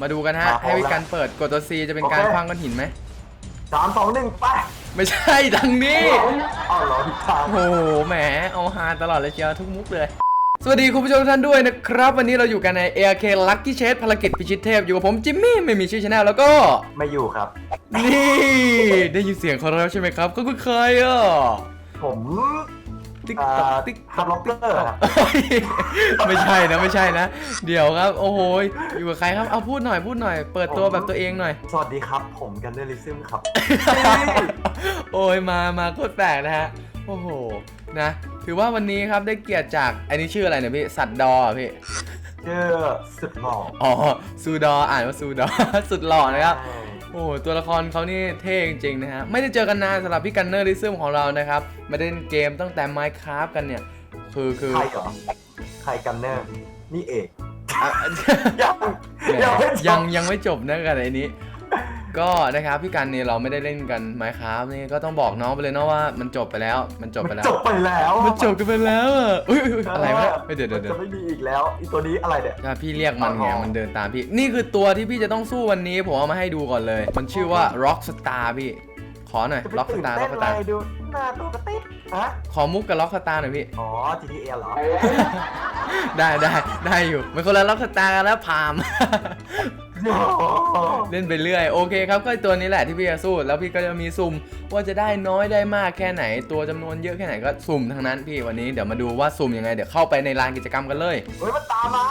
มาดูกันฮะ มาพร้อมให้พี่กันเปิดกดตัว C จะเป็นการโอเค คว้างก้อนหินไหม สามสองหนึ่งไปไม่ใช่ทางนี้ เอาเหรอผิดทางโอ้โห แหม เอาฮาตลอดเลยเชียวทุกมุกเลย สวัสดีคุณผู้ชมทุกท่านด้วยนะครับ วันนี้เราอยู่กันใน ARK Lucky Chase ภารกิจพิชิตเทพ อยู่กับผมจิมมี่ ไม่มีชื่อชาแนลแล้วก็ ไม่อยู่ครับ นี่ ได้ยินเสียงเขาแล้วใช่ไหมครับ ก็คือใครอะ ผม ติ๊กอ่าต๊อกติ๊กฮับล็อกเกอร์ครับไม่ใช่นะไม่ใช่นะ เดี๋ยวครับ โอ้โหอยู่กับใครครับเอาพูดหน่อยพูดหน่อย เปิดตัวแบบตัวเองหน่อย สวัสดีครับ ผมกันเดลิซึมครับ โอ้ยมามาโคตรแปลกนะฮะโอ้โหนะ ถือว่าวันนี้ครับได้เกียรติจากอันนี้ชื่ออะไรเนี่ยพี่สัตว์ดออะพี่ชื่อสุดหล่ออ๋อซูดออ่านว่าซูดอ สุดหล่อนะครับ ใช่ โอ้โหตัวละครเขานี่เท่จริงๆนะฮะ ไม่ได้เจอกันนานสำหรับพี่กันเนอร์ดิซึมของเรานะครับมาเล่นเกมตั้งแต่ Minecraft กันเนี่ย คือคือใครเหรอใครกันเนอร์นี่เอกอะยังแหมยังไม่จบ ยังยังไม่จบนะกันไอ้นี้ ก็นะครับพี่กันเนี่ยเราไม่ได้เล่นกัน Minecraft นี่ก็ต้องบอกน้องไปเลยเนาะว่ามันจบไปแล้ว มันจบไปมันแล้วจบไปแล้วมันจบกันไปแล้วอะอุ้ยอุ๊ยอะไรวะเนี่ยเฮ้ยเดี๋ยวเดี๋ยวมันเดี๋ยจะวไม่มีอีกแล้วอีตัวนี้อะไรเนี่ย ถ้าพี่เรียกมันไงอ๋อ มันเดินตามพี่ นี่คือตัวที่พี่จะต้องสู้วันนี้ผมเอามาให้ดูก่อนเลย มันชื่อว่า Rock Star พี่ ขอหน่อย จะไป Rock ตื่น Star เต้ Rock นอะไร Star ดูหน้าตัวกระติ๊บฮะขอมุกกับ Rock Star หน่อยพี่ อ๋อ GTA เหรอได้ได้ได้อยู่มันคนละ Rock Star กันแล้วพาม เล่นไปเรื่อยโอเคครับก็ตัวนี้แหละที่พี่จะสู้แล้วพี่ก็จะมีสุ่มว่าจะได้น้อยได้มากแค่ไหน ตัวจำนวนเยอะแค่ไหนก็สุ่มทั้งนั้นพี่วันนี้เดี๋ยวมาดูว่าสุ่มยังไงเดี๋ยวเข้าไปในลานกิจกรรมกันเลยเฮ้ยมันตามมา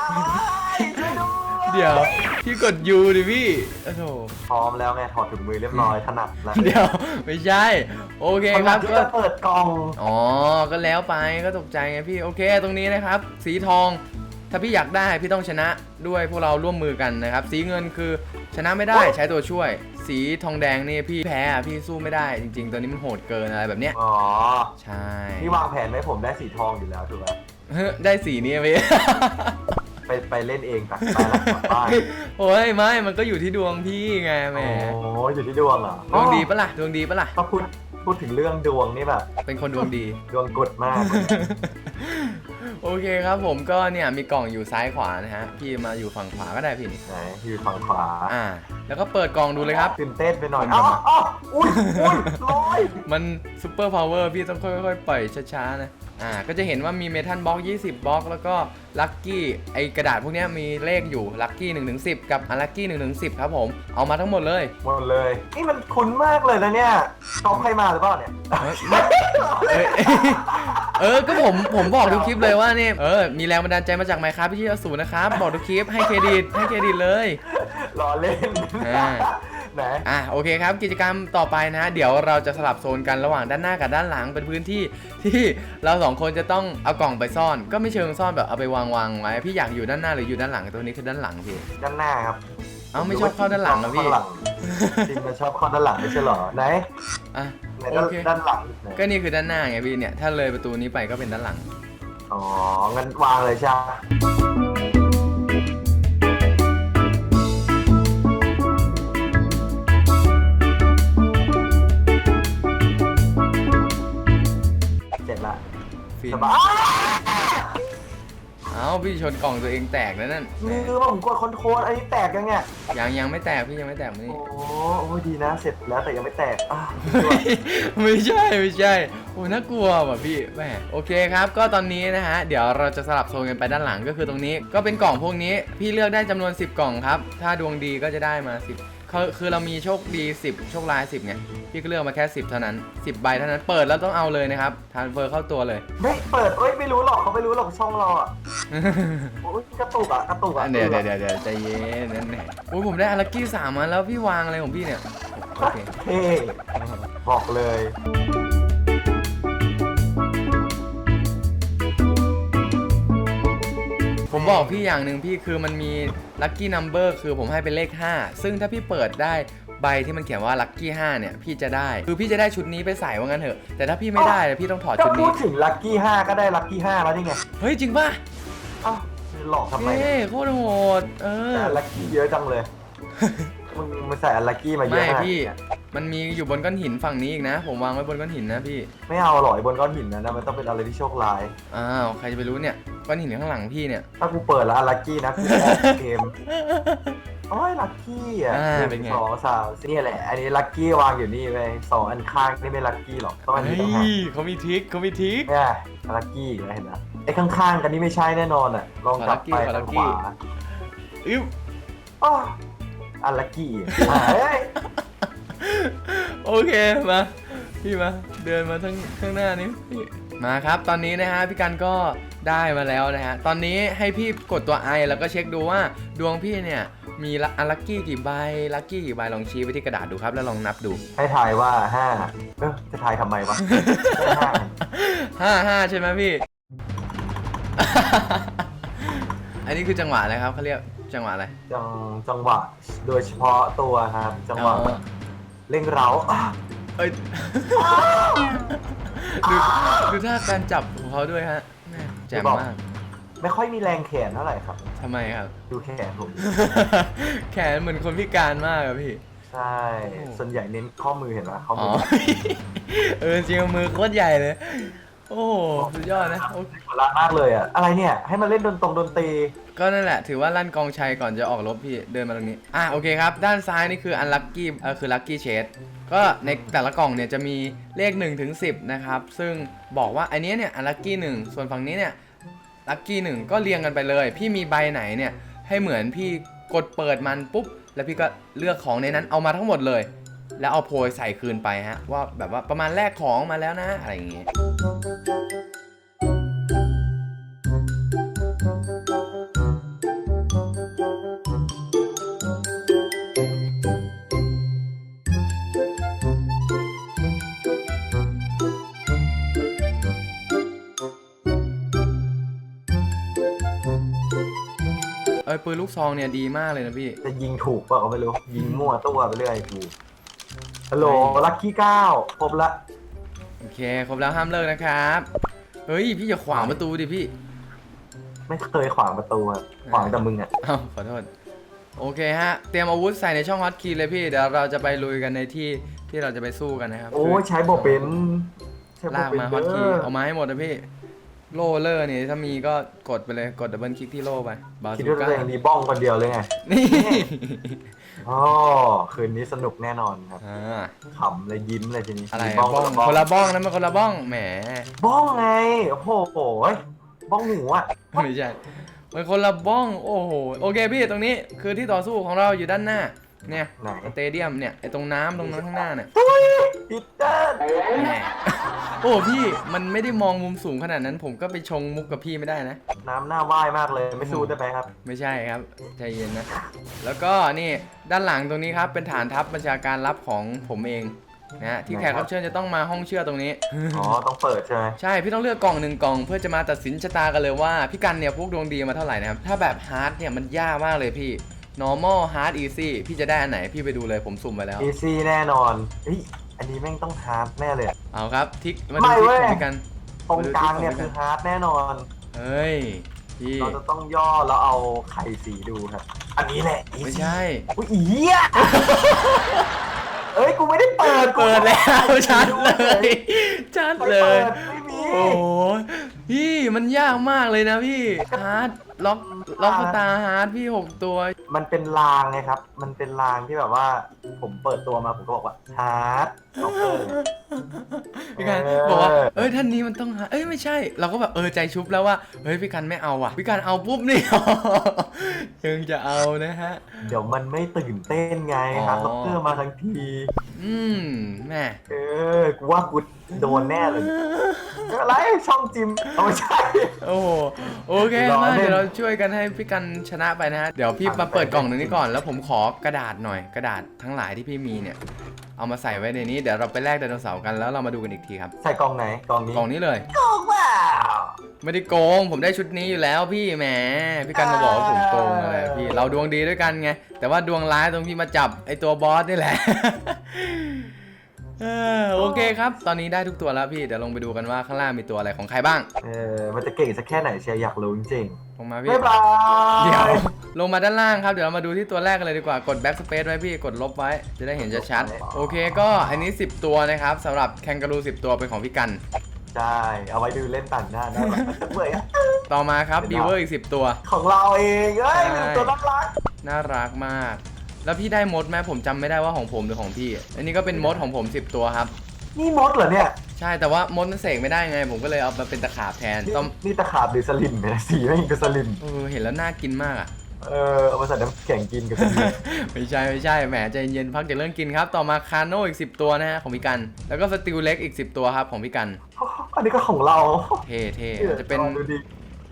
ช่วยด้วยเดี๋ยวพี่กดยูดิพี่โอ้โหพร้อมแล้วไงถอดถุงมือเรียบร้อยถนัดแล้วเดี๋ยวไม่ใช่ โอเคถคนัรัดบที่ก็จะเปิดกล่องอ๋อก็แล้วไปก็ตกใจไงพี่โอเคตรงนี้นะครับ สีทอง ถ้าพี่อยากได้พี่ต้องชนะด้วยพวกเราร่วมมือกันนะครับ สีเงินคือชนะไม่ได้ใช้ตัวช่วย สีทองแดงนี่พี่แพ้อะพี่สู้ไม่ได้จริงๆ ตัวนี้มันโหดเกินอะไรแบบเนี้ยอ๋อใช่นี่วางแผนไว้ผมได้สีทองอยู่แล้วถูกไหมเฮ้ยได้สีนี้พี่ ไปไปเล่นเองไปไปละกลับบ้านโอ้ยไม่มันก็อยู่ที่ดวงพี่ไงแหมโอ้อยู่ที่ดวงเหรอดวงดีปะล่ะดวงดีปะล่ะ ถ้าพูดพูดถึงเรื่องดวงนี่แบบเป็นคนดวงดี ดวงกดมาก โอเคครับผมก็เนี่ยมีกล่องอยู่ซ้ายขวานะฮะพี่มาอยู่ฝั่งขวาก็ได้พี่นี่ไหนอยู่ฝั่งขวาอ่า แล้วก็เปิดกล่องดูเลยครับ ตื่นเต้นไปหน่อยผมอ้าวผมอ้าวอุ้ยอุ้ยลอยมันซูเปอร์พาวเวอร์พี่ต้องค่อยๆปล่อยช้าๆนะอ่าก็จะเห็นว่ามีเมทัลบล็อก20บล็อก แล้วก็ลัคกี้ไอกระดาษพวกเนี้ยมีเลขอยู่ลัคกี้1ถึง10กับอ n ลัคกี้1ถึง10ครับผม เอามาทั้งหมดเลย หมดเลย นี่มันคุ้นมากเลยนะเนี่ยเขาใครมาหรือเปล่าเนี่ย เอ้ยเออ ก็ผมผมบอกทุกคลิปเลยว่านี่เออ มีแรงบันดาลใจมาจากไมครับพี่อสูรนะครับ บอกทุกคลิปให้เครดิตให้เครดิตเลย รอเล่นอ่าไหนอะโอเคครับกิจกรรมต่อไปนะเดี๋ยวเราจะสลับโซนกันระหว่างด้านหน้ากับด้านหลังเป็นพื้นที่ที่เราสองคนจะต้องเอากล่องไปซ่อน ก็ไม่เชิงซ่อนแบบเอาไปวางวางไว้พี่อยากอยู่ด้านหน้าหรืออยู่ด้านหลังตัวนี้คือด้านหลังพี่ด้านหน้าครับ เอ้าไม่ชอบเข้าด้านหลังเหรอพี่ข้างหลังจริงมันชอบเข้าด้านหลังไม่ใช่เหรอไหนอะไหนโอด้านเค ด้านหลังไหนก็นี่คือด้านหน้าไงพี่เนี่ย ถ้าเลยประตูนี้ไปก็เป็นด้านหลัง อ๋องั้นวางเลยใช่ไหมเสร็จละฟินสบายเอ้าพี่ชนกล่องตัวเองแตกแล้วนั่นแหมคือว่าผมกดคอนโทรลอันนี้แตกยังไงยังยังไม่แตกพี่ยังไม่แตกมานี่โอ้โอ้ดีนะเสร็จแล้วแต่ยังไม่แตกอะไม่ใช่ไม่ใช่โอ้น่ากลัวว่ะพี่แหมโอเคครับ ก็ตอนนี้นะฮะเดี๋ยวเราจะสลับโซนกันไปด้านหลังก็คือตรงนี้ ก็เป็นกล่องพวกนี้ พี่เลือกได้จำนวน 10 กล่องครับ ถ้าดวงดีก็จะได้มา 10คือคือเรามีโชคดี 10 โชคร้าย 10ไงพี่ก็เลือกมาแค่ 10 เท่านั้น 10 ใบเท่านั้นเปิดแล้วต้องเอาเลยนะครับทานเฟอร์เข้าตัวเลย ไม่เปิดเอ้ย ไม่รู้หรอกเขาไม่รู้หรอกช่องเราอะโอ้ยกระตุกอะกระตุกอะเดี๋ยวเดี๋ยวเดี๋ยวเดี๋ยวใจเย็นนั่นแหละโอ้ยผมได้อารักกี้สามมาแล้วพี่วางอะไรของพี่เนี่ยโอเคเท่บอกเลยผมบอกพี่อย่างหนึ่งพี่คือมันมีลัคกี้นัมเบอร์คือผมให้เป็นเลข 5 ซึ่งถ้าพี่เปิดได้ ใบที่มันเขียนว่าลัคกี้5เนี่ยพี่จะได้คือพี่จะได้ชุดนี้ไปใส่ว่างั้นเถอะ แต่ถ้าพี่ไม่ได้เนี่ยพี่ต้องถอดก็ชุดพูนี้ดถึงลัคกี้ห้าก็ได้ลัคกี้ห้าแล้วนี่ไงเฮ้ยจริงป่ะอ้าวหลอกทำไมเฮ้โคตรโหดเออแต่ลัคกี้เยอะจังเลย มึงมาใส่อันลัคกี้มาเยอะไม่ขนาดพี่นี้มันมีอยู่บนก้อนหินฝั่งนี้อีกนะ ผมวางไว้บนก้อนหินนะพี่ ไม่เอาหรอกไอ้บนก้อนหินนั้นนะมันต้องเป็นอะไรที่โชคร้าย อ้าว ใครจะไปรู้เนี่ย ก้อนหินข้างหลังพี่เนี่ย ถ้ากูเปิดแล้วอันลัคกี้นะกูออกเกม โอ้ยลัคกี้อะอ่าหเป็นไงนึ่งสองสามสี่นี่แหละ อันนี้ลัคกี้วางอยู่นี่ไปสองอันข้างนี่ไม่ลัคกี้หรอกต้องอันเฮ้นี้ต้องหากยเขามีทริคเขามีทริค เนี่ยลัคกี้นะเห็นไหมไอ้ข้างๆ กันนี่ไม่ใช่แน่นอนอะ ลองกลับไปขอลัทาคงกี้ขขอลัวาคกี้อิ๊วอ้ออันลัคกี้อะเฮ้ยโอเคมาพี่มาเดินมาทั้งข้างหน้านี้พี่ มาครับตอนนี้นะฮะพี่กันก็ได้มาแล้วนะฮะตอนนี้ให้พี่กดตัวไอแล้วก็เช็คดูว่าดวงพี่เนี่ยมีอันลัคกี้กี่ใบลัคกี้กี่ใบลองชี้ไปที่กระดาษดูครับแล้วลองนับดู ให้ทายว่าห้าเออจะทายทำไมวะห้าห้าห้าใช่ไหมพี่ อันนี้คือจังหวะอะไรครับเขาเรียกจังหวะอะไรจังจังหวะ โดยเฉพาะตัวครับ จังหวะอ๋อเร่งเร้าอะ เอ้ยดูดูท่าการจับของเขาด้วยฮะแม่แจ่มมากไม่ค่อยมีแรงแขนเท่าไหร่ครับ ทำไมครับ ดูแขนผม แขนเหมือนคนพิการมากอะพี่ ใช่ ส่วนใหญ่เน้นข้อมือเห็นไหมข้ออ๋มือเออจริงๆมือโคตรใหญ่เลย โอ้โหสุดยอดนะโอเคหัวเราะมากเลยอะ อะไรเนี่ย ให้มันเล่นดนตรงดนตรี ก็นั่นแหละ ถือว่าลั่นกองชัยก่อนจะออกรบพี่เดินมาตรงนี้ อะโอเคครับ ด้านซ้ายนี่คืออันลั c กี้เออคือลัคกี้เชดก็ในแต่ละกล่องเนี่ยจะมีเลข1ถึง10 นะครับ ซึ่งบอกว่าอันนี้เนี่ยอันลั c กี้หนึ่งส่วนฝั่งนี้เนี่ยลัคกี้หนึ่งก็เรียงกันไปเลย พี่มีใบไหนเนี่ยให้เหมือนพี่กดเปิดมันปุ๊บ แล้วพี่ก็เลือกของในนั้นเอามาทั้งหมดเลย แล้วเอาโพยใส่คืนไปฮะ ว่าแบบว่าประมาณแลกของมาแล้วนะอะไรอย่างเงี้ยเอ้ยปืนลูกซองเนี่ยดีมากเลยนะพี่ จะยิงถูกเปล่าก็ไม่รู้ ยิงมั่วตัวไปเรื่อยกู ฮัลโหลลัคกี้เก้าครบละโอเคครบแล้วห้ามเลิกนะครับ เฮ้ยพี่อย่าขวางประตูดิพี่ไม่เคยขวางประตูอะขวางแต่มึงอะเอ้าขอโทษ โอเคฮะ เตรียมอาวุธใส่ในช่องฮอตคีย์เลยพี่ เดี๋ยวเราจะไปลุยกันในที่ที่เราจะไปสู้กันนะครับโอ้ยใช้โบเป็นใช้โบลากเป็นมาฮอตเด้คีย์อเอามาให้หมดนะพี่ โลเลอร์นี่ถ้ามีก็กดไปเลยกดดับเบิลคลิกที่โลไปบาคิดซูว่าตัวก้าเองมีบ้องคนเดียวเลยไงนี่อ๋อคืนนี้สนุกแน่นอนครับอ่าขำเลยยิ้มเลยทีนี้อะไรมีอะบ้องบ้องคนละบ้องนะมันคนละบ้องแหมบ้องไงโอ้โหบ้องหมูอะ ไม่ใช่มันคนละบ้องโอ้โหโอเคพี่ตรงนี้คือที่ต่อสู้ของเราอยู่ด้านหน้า เนี่ยไหน สเตเดียมเนี่ยไอตรงน้ำตรงนั้นข้างหน้าเนี่ยพีเตอร์แหมโอ้พี่มันไม่ได้มองมุมสูงขนาดนั้น ผมก็ไปชงมุกกับพี่ไม่ได้นะ น้ำหน้าว่ายมากเลยไม่สู้ได้ไหมครับ ไม่ใช่ครับใจเย็นนะ แล้วก็นี่ด้านหลังตรงนี้ครับเป็นฐานทัพบัญชาการลับของผมเองนะฮะที่แขกรับเชิญจะต้องมาห้องเชื่อตรงนี้ อ๋อ ต้องเปิดใช่ไหมใช่พี่ต้องเลือกกล่องหนึ่งกล่อง เพื่อจะมาตัดสินชะตากันเลยว่าพี่กันเนี่ยพวกดวงดีมาเท่าไหร่นะครับถ้าแบบฮาร์ดเนี่ยมันยากมากเลยพี่ normal hard easy พี่จะได้อันไหนพี่ไปดูเลยผมสุ่มไปแล้ว อีซี่แน่นอนเฮ้ยอันนี้แม่งต้องฮาร์ดแน่เลยอะเอาครับทิกมาไม่ดูทิกเว้ย ของพี่กัน ตรงกลางเนี่ยคือฮาร์ดแน่นอน เฮ้ยพี่เราจะต้องย่อแล้วเอาไข่สีดูครับ อันนี้แหละ easy ไม่ใช่ อุ้ยอีอะเอ้ย กูไม่ได้เปิดกูเปิดแล้วชัดเลยชัดไม่เลเปิย ดไม่มีโอ้โหพี่มันยากมากเลยนะพี่ฮาร์ด ล็อกล็อกสตาร์ฮาร์ดพี่หกตัว มันเป็นรางไงครับ มันเป็นรางที่แบบว่า ผมเปิดตัวมาผมก็บอกว่าฮาร์ดล็อกเกอร์ พี่กันเออ บอกว่าเอ้ยท่านนี้มันต้องหาเอ้ยไม่ใช่ เราก็แบบเออใจชุบแล้วว่าเฮ้ยพี่กันไม่เอาว่ะ พี่กันเอาปุ๊บนี่ ยังจะเอานะฮะ เดี๋ยวมันไม่ตื่นเต้นไงอ๋อฮาร์ดล็อกเกอร์มาทั้งที อืมแม่เออ กูว่ากูโดนแน่เลยไม่เป็นไร ช่องจิมเอาไม่ใช่ โอ้โหโอเครอมาเล่น เดี๋ยวเราช่วยกันให้พี่กันชนะไปนะฮะเดี๋ยวพี่มาเปิดกล่องหนึ่งนี้ก่อนแล้วผมขอกระดาษหน่อยกระดาษทั้งหลายที่พี่มีเนี่ย เอามาใส่ไว้ในนี้เดี๋ยวเราไปแลกไดโนเสาร์กันแล้วเรามาดูกันอีกทีครับใส่กล่องไหน กล่องนี้กล่องนี้เลยกล่องว้าวไม่ได้โกง ผมได้ชุดนี้อยู่แล้วพี่แหมพี่กันมาบอกว่าผมโกงอะไรพี่เราดวงดีด้วยกันไงแต่ว่าดวงร้ายตรงที่มาจับไอตัวบอสนี่แหละ เออโอเคครับ ตอนนี้ได้ทุกตัวแล้วพี่ เดี๋ยวลงไปดูกันว่าข้างล่างมีตัวอะไรของใครบ้าง เออมันจะเก่งสักแค่ไหนเชียร์อยากรู้จริงลงมาๆพี่ บ๊ายบาย เดี๋ยวลงมาด้านล่างครับ เดี๋ยวเรามาดูที่ตัวแรกกันเลยดีกว่า กด backspace ไว้พี่ กดลบไว้ จะได้เห็นชัดๆ โอเค ก็อันนี้ 10 ตัวนะครับสำหรับแคนการู10 ตัวเป็นของพี่กัน ใช่ เอาไว้ดูเล่นต่างหน้าได้แบบเบื่ออะต่อมาครับบีเวอร์อีก 10 ตัว ของเราเองเอ้ยใช่ตัวน่ารักน่ารักมาก แล้วพี่ได้มดไหมผมจำไม่ได้ว่าของผมหรือของพี่ อันนี้ก็เป็นมดของผม 10 ตัวครับ นี่มดเหรอเนี่ย ใช่แต่ว่ามดมันเสกไม่ได้ไง ผมก็เลยเอามาเป็นตะขาบแทนนี่ต้องนี่ตะขาบหรือสลิมเนี่ยสีไม่งกับสลิม เออเห็นแล้วน่ากินมากอะ เออเอามาใส่น้ำแข็งกินกับสลิม ไม่ใช่ไม่ใช่แหมใจเย็นพักจากเรื่องกินครับ ต่อมาคาโน่อีก 10 ตัวนะฮะของพี่กัน แล้วก็สติลเล็กอีก 10 ตัวครับของพี่กันอันนี้ก็ของเราเท่เท่อาจจะเป็น ดูดิ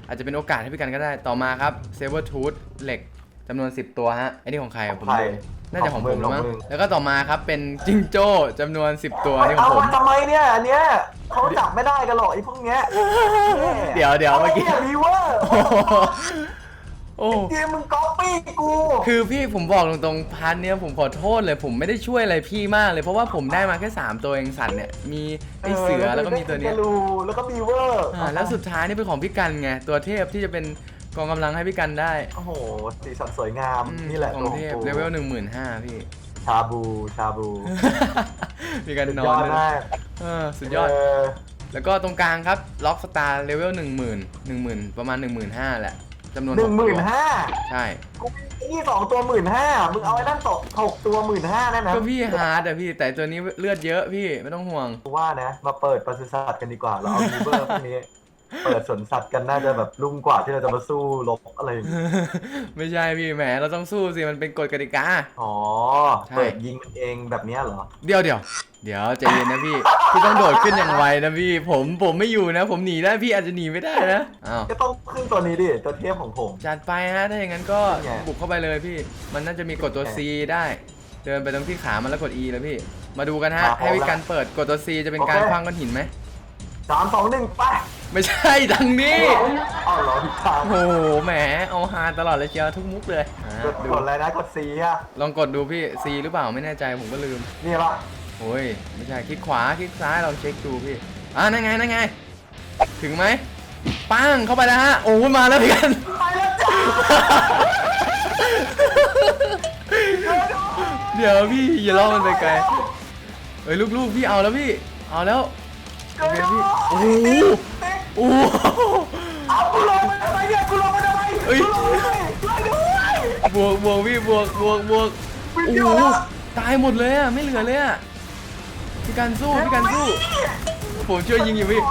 อาจจะเป็นโอกาสให้พี่กันก็ได้ ต่อมาครับเซเวอร์ทูธเหล็ก จำนวน 10 ตัวฮะไอ้นี่ของใครอะผมใครดูน่าจะของผมแล้วมั้งของมึงแล้วก็ต่อมาครับเป็นจิงโจ้จำนวน 10 ตัวนี่ขอเอางผม มาทำไมเนี่ยอันเนี้ยเขาจับไม่ได้กันหรอกไอ้พวกเนี้ยเดี๋ยวเดี๋ยวเมื่อกี้รีเวอร์โอ้โหโอ้เกมมึงก๊อปปี้กูคือพี่ผมบอกตรงๆพาร์ทเนี้ยผมขอโทษเลยผมไม่ได้ช่วยอะไรพี่มากเลยเพราะว่าผมได้มาแค่3ตัวเองสัตว์เนี่ยมีไอเสือแล้วก็มีตัวเนี้ยเลูแล้วก็บีเวอร์อ่าแล้วสุดท้ายนี่เป็นของพี่กันไง ตัวเทพที่จะเป็น กองกำลังให้พี่กันได้โอ้โหสีสันสวยงาม อืมนี่แหละขอตัวงของเทพกูเลเวลหนึ่งหมื่นห้าพี่ ชาบูชาบูพี่กันสุดนยออนดเลยมากเออสุดยอด เแล้วก็ตรงกลางครับล็อกสตาร์เลเวลหนึ่งหมื่นหนึ่งหมื่นประมาณหนึ่งหมื่นห้าแหละจำนวนหนึ่งหมื่นกตัวห้าใช่ กูมีนี่สองตัวหมื่นห้ามึงเอาไอ้นั่นตกหกตัวหมื่นห้านั่นนะก็พี่ฮาร์ดอะพี่แต่ตัวนี้เลือดเยอะพี่ไม่ต้องห่วง กูว่านะ มาเปิดปศุสัตว์กันดีกว่า เราเอาบีเวอร์พวกนี้ เปิดสวนสัตว์กันน่าจะแบบรุ่งกว่าที่เราจะมาสู้รบอะไรอย่างเงี้ยไม่ใช่พี่แหมเราต้องสู้สิมันเป็นกฎกติกา อ๋อ ใช่ เปิดยิงกันเองแบบเนี้ยเหรอ เดี๋ยวเดี๋ยวเดี๋ยวใจเย็นนะพี่พี่ต้องโดดขึ้นอย่างไวนะพี่ ผมผมไม่อยู่นะ ผมหนีได้พี่อาจจะหนีไม่ได้นะอ้าวก็ต้องขึ้นตัวนี้ดิตัวเทพของผม จัดไปฮะถ้าอย่างนั้นก็นี่ไง บุกเข้าไปเลยพี่ มันน่าจะมีกดตัว C ได้ เดินไปตรงที่ขามันแล้วกด E แล้วพี่ มาดูกันฮะให้พี่กันเปิดกดตัว C จะเป็นการคว้างก้อนหินไหม สามสองหนึ่งไป ไม่ใช่ทางนี้ เอาเหรอผิดทางโอ้โห แหม เอาฮาตลอดเลยเชียวทุกมุกเลยอะกดดูกดอะไรนะกดซีอะลองกดดูพี่ C หรือเปล่าไม่แน่ใจผมก็ลืม นี่ปะโอ้ย ไม่ใช่คลิกขวาคลิกซ้ายลองเช็คดูพี่ อ่านั่นไงนั่นไง ถึงไหมปังเข้าไปแล้วฮะ โอ้ยมาแล้วพี่กัน ไปแล้วจ้าเดี๋ยวพี่อย่าล่อมันไปไกลเฮ้ยลูกๆพี่เอาแล้วพี่ เอาแล้วโอเคพี่ โอ้โห โอ้โหเอากูลงมาทำไมเนี่ยกูลงมาทำไมเอ้ยกูลงมาทำไมช่วยด้วยบวกบวกพี่บวกบวกบวกวิ่งโอ้เดียวโหแล้วตายหมดเลยอะไม่เหลือเลยอะพี่กันสู้พี่กันสู้ผมช่วยยิงอยู่พี่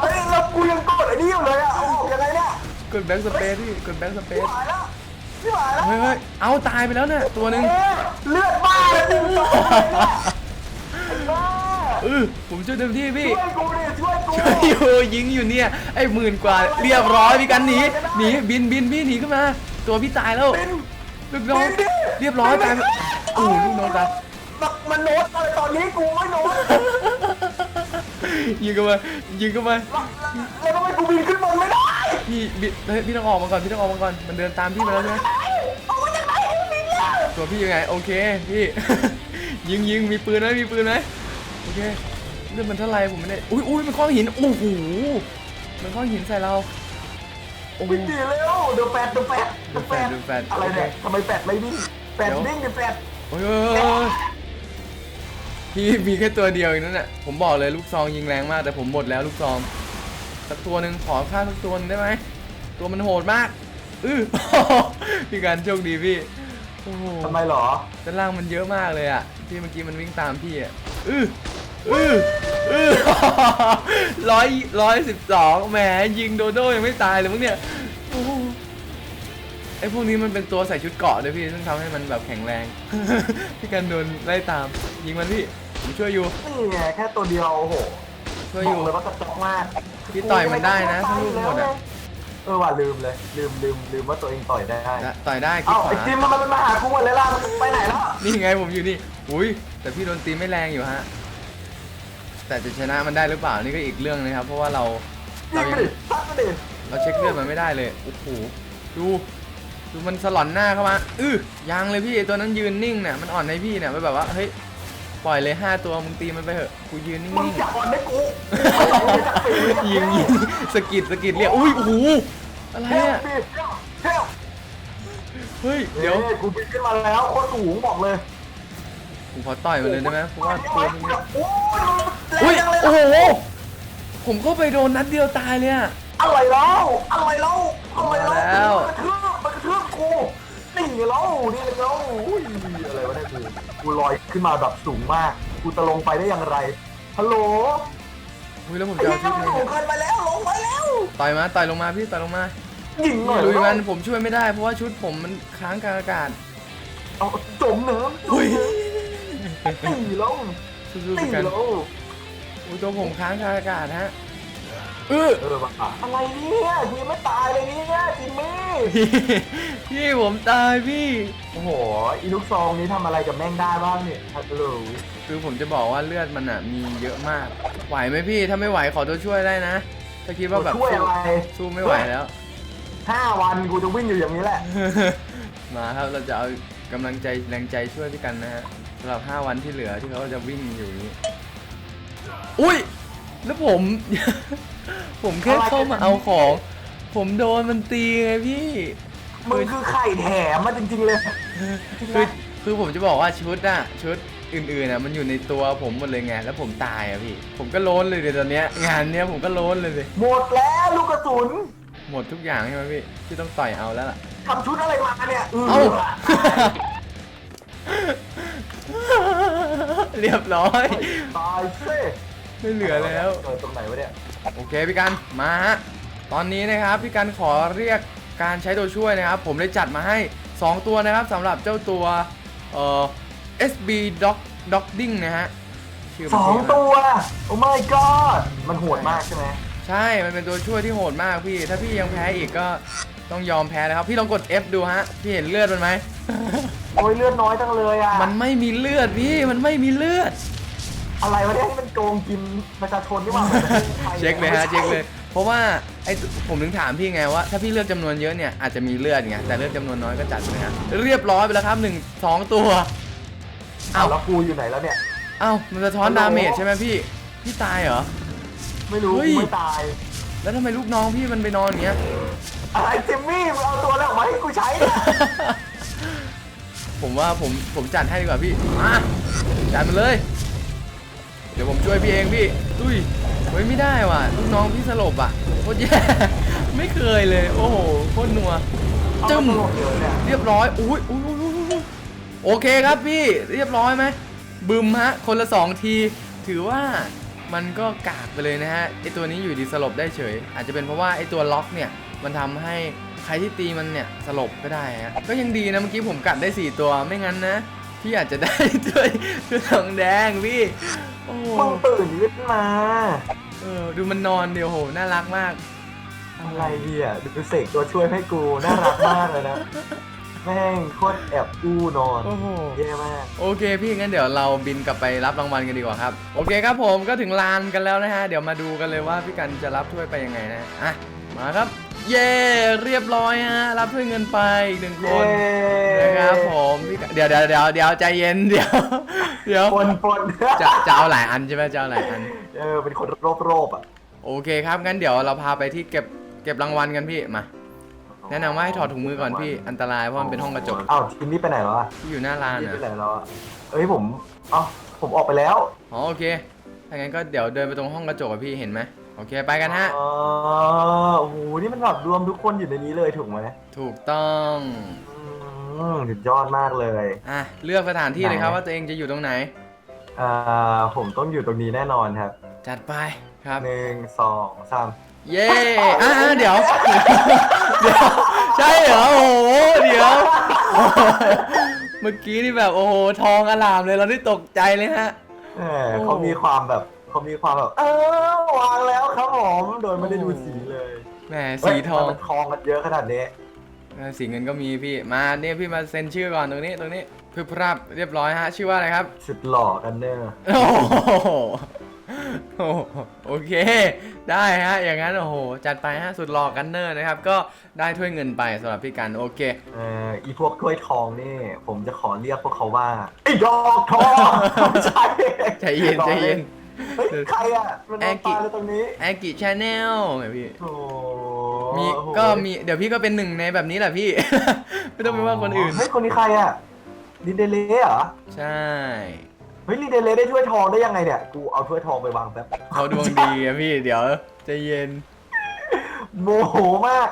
เฮ้ยแล้วกูยังกดไอ้นี่อยู่เลยอะเอาออกยังไงเนี่ยกดแบ็กสเปซพี่กดแบ็กสเปซหายแล้วไม่ไหวแล้วเฮ้ยเฮ้ยเอาตายไปแล้วเนี่ยตัวหนึ่งเอ๊ะเลือดบ้าเลยจริง เออผมช่วยเต็มที่พี่ ช่วยกูดิช่วยกูช่วยอยู่ยิงอยู่เนี่ยไอ้หมื่นกว่าเรียบร้อยพี่กันหนีหนีบินบินพี่หนีขึ้นมา ตัวพี่ตายแล้วบินลูกน้องเรียบร้อยตายโอ้โหลูกน้องตายมันมันโน้ตอะไรตอนนี้กูไม่โน้ตยิงเข้ามายิงเข้ามาแล้วทำไมกูบินขึ้นบนไม่ได้พี่บิเฮ้ยพี่ต้องออกมาก่อนพี่ต้องออกมาก่อนมันเดินตามพี่มาแล้วใช่ไหมเอามาจากไหนบินเนี่ยตัวพี่ยังไงโอเคพี่ยิงยิงมีปืนไหมมีปืนไหม โอเคเลือดมันเท่าไหร่ผมไม่ได้อุ้ยอุ้ยมันคว้างหินโอ้โหมันคว้างหินใส่เราโอ้โหวิ่งดีเร็วเดี๋ยวแฟดเดี๋ยวแฟดเดี๋ยวแฟดเดี๋ยวแฟดอะไรเนี่ยทำไมแฟดไม่วิ่งแฟดเดี๋ยววิ่งเดี๋ยวแฟดโอ้ยโอ้ยโอ้ยพี่มีแค่ตัวเดียวเองนั่นแหละผมบอกเลยลูกซองยิงแรงมาก แต่ผมหมดแล้วลูกซองสักตัวหนึ่งขอฆ่าสักตัวหนึงได้ไหมตัวมันโหดมากอื้อพี่การโชคดีพี่โอ้โหทำไมเหรอด้านล่างมันเยอะมากเลยอะที่เมื่อกี้มันวิ่งตามพี่อะอื้ออื้ออื้อ ร้อยร้อยสิบสองแหมยิงโดโดยังไม่ตายเลยมั้งเนี่ยโอ้โหไอพวกนี้มันเป็นตัวใส่ชุดเกราะด้วยพี่ซึ่งทำให้มันแบบแข็งแรง พี่กันโดนไล่ตาม ยิงมันพี่ผมช่วยอยู่นี่ไงแค่ตัวเดียวโอ้โหช่วยบออกยู่เลยว่ากระจอกมากพี่ต่อยมันได้นะถ้าลูกหมดอะเออว่ะลืมเลย ลืมลืมลืมว่าตัวเองต่อยได้ต่อยได้คลิกเอ้าขไอ้วาจิมมันมันมาหากูหมดเลยล่ะมันไปไหนแล้วนี่ไงผมอยู่นี่ อุ้ยแต่พี่โดนตีไม่แรงอยู่ฮะ แต่จะชนะมันได้หรือเปล่านี่ก็อีกเรื่องนะครับ เพราะว่าเรายิเรางยังไปดิซัดไปดิเราเช็คเลือดมันไม่ได้เลยโอ้โหดูดูมันสลอนหน้าเข้ามาอื้อยังเลยพี่ไอ้ตัวนั้นยืนนิ่งเนี่ยมันอ่อนให้พี่เนี่ยมันแบบว่าเฮ้ยปล่อยเลยห้าตัวมึงตีมันไปเถอะกูยืนนิ่มึงงจับมันได้กูไม่ต้องเลยจากปีๆยิงยิงสะกิดสะกิดเรียกอุ้ยโอ้โหอะไรเฮ้ยอะเฮ้ยเฮ้ยเดี๋เดี๋ยยววกูบินขึ้นมาแล้วโคตรสูงบอกเลย ผมขอต่อยมันเลยได้ไหมเพราะว่าตัวมันโอ้ยอุ้ยแรงจังเลยโอ้โห ผมเข้าไปโดนนัดเดียวตายเลยอะอะไรแล้วอะไรแล้วอะไรมาแล้แล้ววมันกระทืบมันกระทืกูนี่ไงเล่านี่ไงเล่าอุ้ยอะไรวะเนี่ยกูกูลอยขึ้นมาแบบสูงมาก กูจะลงไปได้อย่างไรฮัลโหลอุ้ยแล้วผมไอ้จะเอาเหี้ยชุดมันไงสูงเกินไปแล้วลงไปแล้วต่อยมาต่อยลงมาพี่ต่อยลงมายิงหน่อยลุยมันเร็วผมช่วยไม่ได้เพราะว่าชุดผมมันค้างกลางอากาศเอาจมน้ำจมอุ้ยน้ำ ตีแล้วสู้ตีๆกันแล้วอุ้ยตัวผมค้างกลางอากาศฮะเออเออว่ะอะไรเนี่ยกูยังไม่ตายเลยเนี่ยจิมมี่พี่พี่ผมตายพี่ โอ้โหอีลูกซองนี้ทำอะไรกับแม่งได้บ้างเนี่ยฮัลโหลคือผมจะบอกว่าเลือดมันอะมีเยอะมาก ไหวไหมพี่ ถ้าไม่ไหวขอตัวช่วยได้นะ ถ้าคิดว่าแบบช่วยสู้อะไรสู้ไม่ไหวแล้ว ห้าวันกูจะวิ่งอยู่อย่างนี้แหละ มาครับเราจะเอากำลังใจแรงใจช่วยพี่กันนะฮะ สำหรับ 5 วันที่เหลือที่เขาจะวิ่งอยู่นี้ อุ้ย แล้วผม ผมแค่เข้ามาเอาของ ผมโดนมันตีไงพี่ มึงคือไข่แถมมาจริงๆเลย คือคือผมจะบอกว่าชุดอะชุดอื่นๆอะมันอยู่ในตัวผมหมดเลยไงแล้วผมตายอะพี่ ผมก็โล้นเลยเดี๋ยวตอนเนี้ยงานเนี้ยผมก็โล้นเลยสิหมดแล้วลูกกระสุน หมดทุกอย่างใช่ไหมพี่ที่ต้องต่อยเอาแล้วล่ะทำชุดอะไรมาเนี่ย เอ้า เรียบร้อย ตายซิไม่เหลือแล้ว เกิดตรงไหนวะเนี่ยโอเคพี่กันมาฮะตอนนี้นะครับพี่กันขอเรียกการใช้ตัวช่วยนะครับ ผมได้จัดมาให้ 2 ตัวนะครับสำหรับเจ้าตัวเอ่อ SB Dog Dogging นะฮะชื่สมันองเท่มากตัวโอ้ my god มันโหดมากใช่ไหมใช่ มันเป็นตัวช่วยที่โหดมากพี่ ถ้าพี่ยังแพ้อีกก็ต้องยอมแพ้นะครับ พี่ลองกด F ดูฮะ พี่เห็นเลือดมันไหม โอ้ยเลือดน้อยจังเลยอะมันไม่มีเลือดพี่ มันไม่มีเลือด อะไรวะเนี่ยให้มันโกงกินประชาชนที่ว่าเช็คเลยฮะเช็คเลย เพราะว่าไอ้ผมถึงถามพี่ไงว่าถ้าพี่เลือกจำนวนเยอะเนี่ยอาจจะมีเลือดไงแต่เลือกจำนวนน้อยก็จัดไปฮะเรียบร้อยไปแล้วครับหนึ่งสองตัวอ้าเอ้าวแล้วกูอยู่ไหนแล้วเนี่ยเอ้ามันสะท้อนฮัลโหลดาเมจใช่ไหมพี่พี่ตายเหรอ ไม่รู้เฮ้ย กูไม่ตาย แล้วทำไมลูกน้องพี่มันไปนอนอย่างเงี้ย อะไรจิมมี่มึงเอาตัวนั้นออกมาให้กูใช้เนี่ย ผมว่าผมผมจัดให้ดีกว่าพี่มาจัดมาเลย เดี๋ยวผมช่วยพี่เองพี่อุ้ยเฮ้ยไม่ได้ว่ะลูกน้องพี่สลบอะโคตรแย่ไม่เคยเลย โอ้โหโคตรนัวจึ้มเอาตัวเดียวเนี่ยเรียบร้อยอุ้ยอุ้ยอุ้ยอุ้ยอุ้ยโอเคครับพี่เรียบร้อยไหมบึมฮะ คนละสองที ถือว่ามันก็กากไปเลยนะฮะไอตัวนี้อยู่ดีสลบได้เฉย อาจจะเป็นเพราะว่าไอตัวล็อกเนี่ย มันทำให้ ใครที่ตีมันเนี่ยสลบก็ได้ฮะก็ยังดีนะเมื่อกี้ผมกัดได้ 4 ตัวไม่งั้นนะพี่อาจจะได้ด้วยด้วยทองแดงพี่โอ้โหมึงตื่นขึ้นมาเออดูมันนอนเดียวโหน่ารักมากอะไรเนี่ยดูเสกตัวช่วยให้กูน่ารักมากเลยนะแม่งโคตรแอบอู้นอนโอ้โหแย่มากโอเคพี่งั้นเดี๋ยวเราบินกลับไปรับรางวัลกันดีกว่าครับ โอเคครับผมก็ถึงลานกันแล้วนะฮะ เดี๋ยวมาดูกันเลยว่าพี่กันจะรับถ้วยไปยังไงนะอะ มาครับ เย้เรียบร้อยฮะรับถ้วยเงินไปอีกหนึ่งคเย้นนะครับผมพี่กันเดี๋ยวเดี๋ยวเดี๋ยวเดี๋ยวใจเย็นเดี๋ยวเดี๋ยวปนปนจะจะเอาหลายอันใช่ไหมจะเอาหลายอันเออเป็นคนโรบโรบๆอะโอเคครับงั้นเดี๋ยวเราพาไปที่เก็บเก็บรางวัลกันพี่มาแนะนำว่าให้ถอดถุงมือก่อนพี่อันตรายเพราะมันเป็นห้องกระจกอ้าวทีมนี้ไปไหนแล้วอะที่อยู่หน้าร้านทีมอะไปไหนแล้วอะเอ้ยผมเอ้าผมออกไปแล้วอ๋อโอเคถ้างั้นก็เดี๋ยวเดินไปตรงห้องกระจกอะพี่เห็นไหม โอเคไปกันฮะ อ๋อโอ้โหนี่มันแบบรวมทุกคนอยู่ในนี้เลยถูกไหมถูกต้องอืมสุดยอดมากเลยอะเลือกสถานที่เลยครับไหนว่าตัวเองจะอยู่ตรงไหน อ่าผมต้องอยู่ตรงนี้แน่นอนครับจัดไปครับ หนึ่งสองสามเย้อะอะเดี๋ยว เดี๋ยว ใช่เหรอ โอ้โห เดี๋ยว เมื่อกี้นี่แบบโอ้โห ทองอลามเลยเราได้ตกใจเลยฮะ เออโอ้เขามีความแบบ เขามีความแบบ เออวางแล้วครับผม โดยไม่ได้ดูสีเลยแหมสีทองเฮ้ยมันทองกันเยอะขนาดนี้ เออสีเงินก็มีพี่ มาเนี่ยพี่มาเซ็นชื่อก่อนตรงนี้ตรงนี้พึบพรับเรียบร้อยฮะ ชื่อว่าอะไรครับ สุดหล่อกันเนอร์โอ้โหโอ้โหโอเค ได้ฮะ อย่างนั้นโอ้โห จัดไปฮะ สุดหล่อกันเนอร์นะครับ ก็ได้ถ้วยเงินไปสำหรับพี่กัน โอเค เอ่ออีพวกถ้วยทองนี่ ผมจะขอเรียกพวกเขาว่าไอ้ดอกทองไม่ใช่ใจเย็นใจเย็น เฮ้ยใครอะ มันนอนตายเลยตรงนี้แอกิชาแนลพี่ โอ้มีโอ้โหก็มีเดี๋ยวพี่ก็เป็นหนึ่งในแบบนี้แหละพี่ ไม่ต้องไปว่าคนอื่น เฮ้ย คนนี้ใครอะลินเดเล่เหรอ ใช่เฮ้ยลินเดเล่ได้ถ้วยทองได้ยังไงเนี่ย กูเอาถ้วยทองไปวางแป๊บเขาดวงดีอะพี่เดี๋ยวใจเย็น โมโหมาก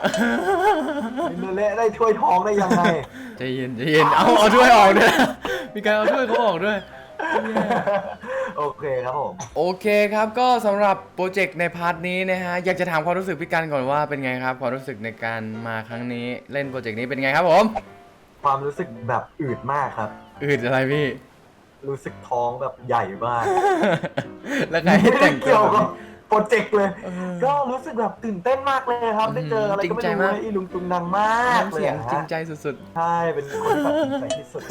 มินเละได้ถ้วยทองได้ยังไง ใจเย็นใจเย็นเอาเอาถ้วยออกด้วยนะมีการเอาถ้วยเขาออกด้วย โอเคครับผม โอเคครับก็สำหรับโปรเจกต์ในพาร์ทนี้นะฮะอยากจะถามความรู้สึกพี่กันก่อนว่าเป็นไงครับความรู้สึกในการมาครั้งนี้เล่นโปรเจกต์นี้เป็นไงครับผมความรู้สึกแบบอืดมากครับ อืดอะไรพี่ รู้สึกท้องแบบใหญ่มาก แล้วใครให้แต่งตัเกี่ยววแบบกับนี้ โปรเจกต์เลย เออก็รู้สึกแบบตื่นเต้นมากเลยครับ ได้เจออะไรก็ไม่จริงใจรู้มาก เลยอีลุงตุงนังมากน้ำเลเสียยงอะจริงฮะใจสุดใช่เป็นคนที่แบบจริงใจที่สุด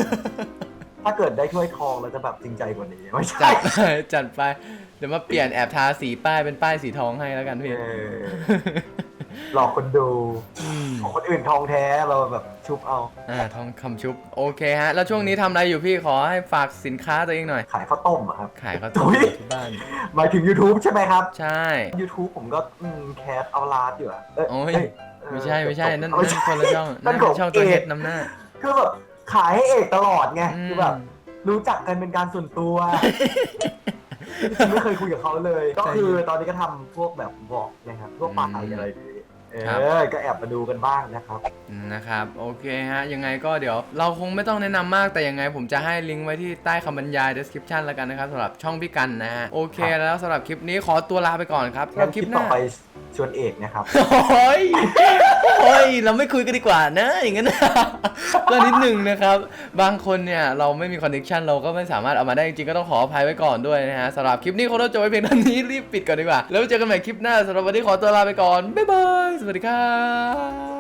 ถ้าเกิดได้ถ้วยทองเราจะแบบจริงใจกว่านี้ไม่ๆใช่จัดไปจัดไป เดี๋ยวมาเปลี่ยนแอบทาสีป้ายเป็นป้ายสีทองให้แล้วกันพี่ เออหลอกคนดูมของคนอื่นทองแท้เราแบบชุบเอา อ่าทองคำชุบ โอเคฮะ แล้วช่วงนี้ทำอะไรอยู่พี่ขอให้ฝากสินค้าตัวเองหน่อย ขายข้าวต้มอะครับ ขายข้าวต้มอุ๊ย ที่บ้าน หมายถึง YouTube ใช่ไหมครับ ใช่ YouTube ผมก็อืมแคสเอาลาดอยู่อะเอ้ยโอ้ย เอ้ยเออไม่ใช่ไม่ใช่ นั่นไม่นั่นใช่คนละช่องนั่นั่นนของช่องตัวเอกเฮ็ดนำหน้า คือแบบ ขายให้เอกตลอดไงอืมคือแบบรู้จักกันเป็นการส่วนตัวไม่เคยคุยกับเขาเลย ก็คือตอนนี้ก็ทำพวกแบบบอกนะครับพวกปลาอะไรนี้เออก็แอบมาดูกันบ้างนะครับนะครับ โอเคฮะ ยังไงก็เดี๋ยวเราคงไม่ต้องแนะนำมากแต่ยังไงผมจะให้ลิงก์ไว้ที่ใต้คำบรรยาย description แล้วกันนะครับสำหรับช่องพี่กันนะฮะโอเคครับแล้วสำหรับคลิปนี้ขอตัวลาไปก่อนครับสำหงั้รันบคคลิลิปปหต่อน้าไปชวนเอกนะครับ โอ้ยโอ้ย เราไม่คุยกันดีกว่านะ อย่างนั้นนะก็นิดหนึ่งนะครับ บางคนเนี่ย เราไม่มีคอนเนคชันเราก็ไม่สามารถเอามาได้จริงๆก็ต้องขออภัยไว้ก่อนด้วยนะฮะสำหรับคลิปนี้คงต้องจบไว้เพียงเท่านี้ รีบปิดก่อนดีกว่า แล้วเจอกันใหม่คลิปหน้าสำหรับวันนี้ขอตัวลาไปก่อน บ๊ายบาย สวัสดีครับ